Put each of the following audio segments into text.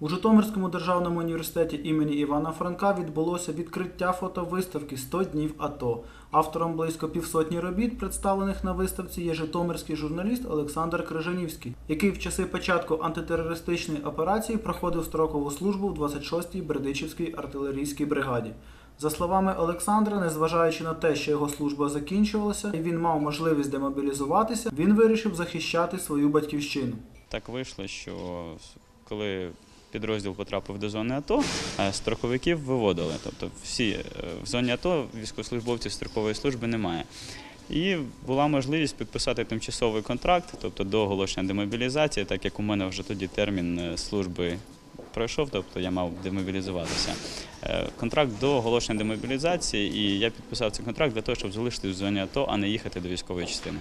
У Житомирському державному університеті імені Івана Франка відбулося відкриття фотовиставки «100 днів АТО. Автором близько півсотні робіт, представлених на виставці, є житомирський журналіст Олександр Крижанівський, який в часи початку антитерористичної операції проходив строкову службу в 26-й Бердичівській артилерійській бригаді. За словами Олександра, незважаючи на те, що його служба закінчувалася, і він мав можливість демобілізуватися, він вирішив захищати свою батьківщину. Так вийшло, що коли підрозділ потрапив до зони АТО, е, строковиків виводили. Тобто всі е, в зоні АТО військовослужбовців строкової служби немає. І була можливість підписати тимчасовий контракт, тобто до оголошення демобілізації, так як у мене вже тоді термін е, служби пройшов, тобто я мав демобілізуватися. Е, Контракт до оголошення демобілізації, і я підписав цей контракт для того, щоб залишитись в зоні АТО, а не їхати до військової частини.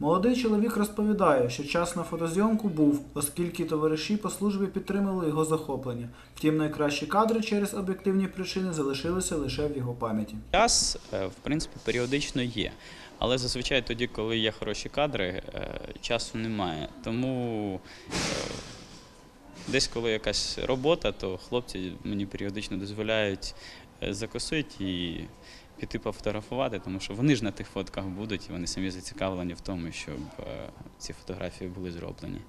Молодий чоловік розповідає, що час на фотозйомку був, оскільки товариші по службі підтримали його захоплення. Втім, найкращі кадри через об'єктивні причини залишилися лише в його пам'яті. Час, е, в принципі, періодично є. Але зазвичай тоді, коли є хороші кадри, е, часу немає. Тому е, десь, коли якась робота, то хлопці мені періодично дозволяють закосити і піти пофотографувати, тому що вони ж на тих фотках будуть, і вони самі зацікавлені в тому, щоб е, ці фотографії були зроблені.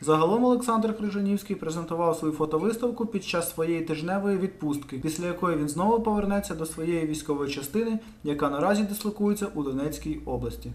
Загалом Олександр Крижанівський презентував свою фотовиставку під час своєї тижневої відпустки, після якої він знову повернеться до своєї військової частини, яка наразі дислокується у Донецькій області.